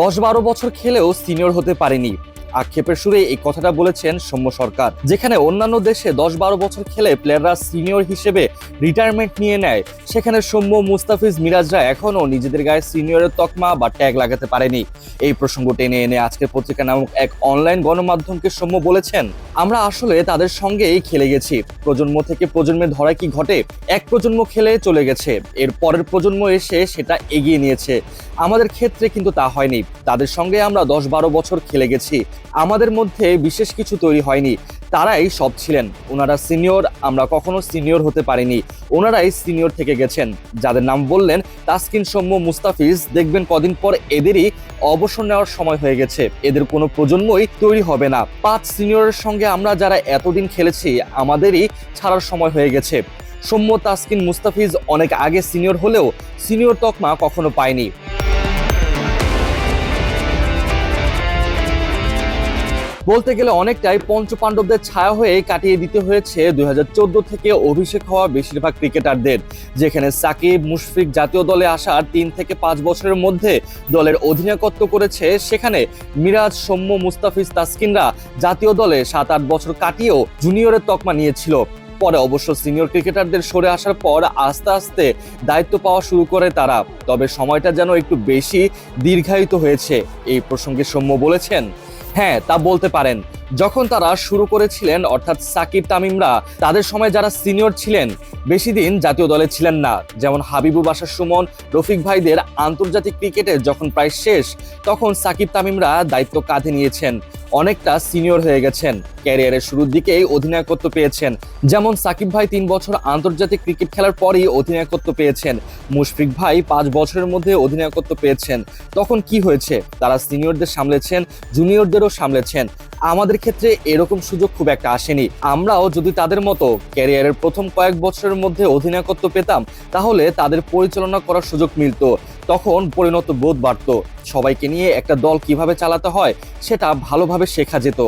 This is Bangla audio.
দশ বারো বছর খেলেও সিনিয়র হতে পারেনি। আক্ষেপের সুরে এই কথাটা বলেছেন সৌম্য সরকার, যেখানে অন্যান্য দেশে দশ বারো বছর খেলে প্লেয়াররা সিনিয়র হিসেবে রিটায়ারমেন্ট নিয়ে নেয়। সেখানে সৌম্য, মুস্তাফিজ, মিরাজরা এখনও নিজেদের গায়ে সিনিয়রের তকমা বা ট্যাগ লাগাতে পারেনি। এই প্রসঙ্গ টেনে এনে আজকের পত্রিকা নামক এক অনলাইন গণমাধ্যমকে সৌম্য বলেছেন, আমরা আসলে তাদের সঙ্গেই খেলে গেছি। প্রজন্ম থেকে প্রজন্মে ধরা কি ঘটে? এক প্রজন্ম খেলে চলে গেছে। এর পরের প্রজন্ম এসে সেটা এগিয়ে নিয়েছে। আমাদের ক্ষেত্রে কিন্তু তা হয়নি। তাদের সঙ্গে আমরা দশ বারো বছর খেলে গেছি। আমাদের মধ্যে বিশেষ কিছু তৈরি হয়নি। তারাই সব ছিলেন। ওনারা সিনিয়র, আমরা কখনো সিনিয়র হতে পারিনি। ওনারাই সিনিয়র থেকে গেছেন। যাদের নাম বললেন তাসকিন সৌম্য মুস্তাফিজ, দেখবেন কদিন পর এদেরই অবসর নেওয়ার সময় হয়ে গেছে। এদের কোনো প্রজন্মই তৈরি হবে না। পাঁচ সিনিয়রের সঙ্গে আমরা যারা এতদিন খেলেছি, আমাদেরই ছাড়ার সময় হয়ে গেছে। সৌম্য, তাসকিন, মুস্তাফিজ অনেক আগে সিনিয়র হলেও সিনিয়র তকমা কখনো পায়নি। বলতে গেলে অনেকটাই পঞ্চপাণ্ডবদের ছায়া হয়ে কাটিয়ে দিতে হয়েছে দু হাজার চোদ্দ থেকে অভিষেক হওয়া বেশিরভাগ ক্রিকেটারদের, যেখানে সাকিব, মুশফিক জাতীয় দলে আসার তিন থেকে পাঁচ বছরের মধ্যে দলের অধিনায়কত্ব করেছে। সেখানে মিরাজ, সৌম্য, মুস্তাফিজ, তাসকিনরা জাতীয় দলে সাত আট বছর কাটিয়েও জুনিয়রের তকমা নিয়েছিল। পরে অবশ্য সিনিয়র ক্রিকেটারদের সরে আসার পর আস্তে আস্তে দায়িত্ব পাওয়া শুরু করে তারা। তবে সময়টা যেন একটু বেশি দীর্ঘায়িত হয়েছে, এই প্রসঙ্গে সৌম্য বলেছেন। হ্যাঁ তা বলতে পারেন। যখন তারা শুরু করেছিলেন, অর্থাৎ সাকিব তামিমরা, তাদের সময় যারা সিনিয়র ছিলেন, বেশি দিন জাতীয় দলে ছিলেন না। যেমন হাবিবু বাসার সুমন, রফিক ভাইদের আন্তর্জাতিক ক্রিকেটে যখন প্রায় শেষ, তখন সাকিব তামিমরা দায়িত্ব কাঁধে নিয়েছেন। অনেকটা সিনিয়র হয়ে গেছেন। ক্যারিয়ারের শুরুর দিকেই অধিনায়কত্ব পেয়েছেন। যেমন সাকিব ভাই তিন বছর আন্তর্জাতিক ক্রিকেট খেলার পরই অধিনায়কত্ব পেয়েছেন। মুশফিক ভাই পাঁচ বছরের মধ্যে অধিনায়কত্ব পেয়েছেন। তখন কি হয়েছে? তারা সিনিয়রদের সামলেছেন, জুনিয়রদেরও সামলেছেন। আমাদের ক্ষেত্রে এরকম সুযোগ খুব একটা আসেনি। আমরাও যদি তাদের মতো ক্যারিয়ারের প্রথম কয়েক বছরের মধ্যে অধিনায়কত্ব পেতাম, তাহলে তাদের পরিচালনা করার সুযোগ মিলত। তখন পরিণত বোধ বাড়ত। সবাইকে নিয়ে একটা দল কীভাবে চালাতে হয়, সেটা ভালোভাবে শেখা যেত।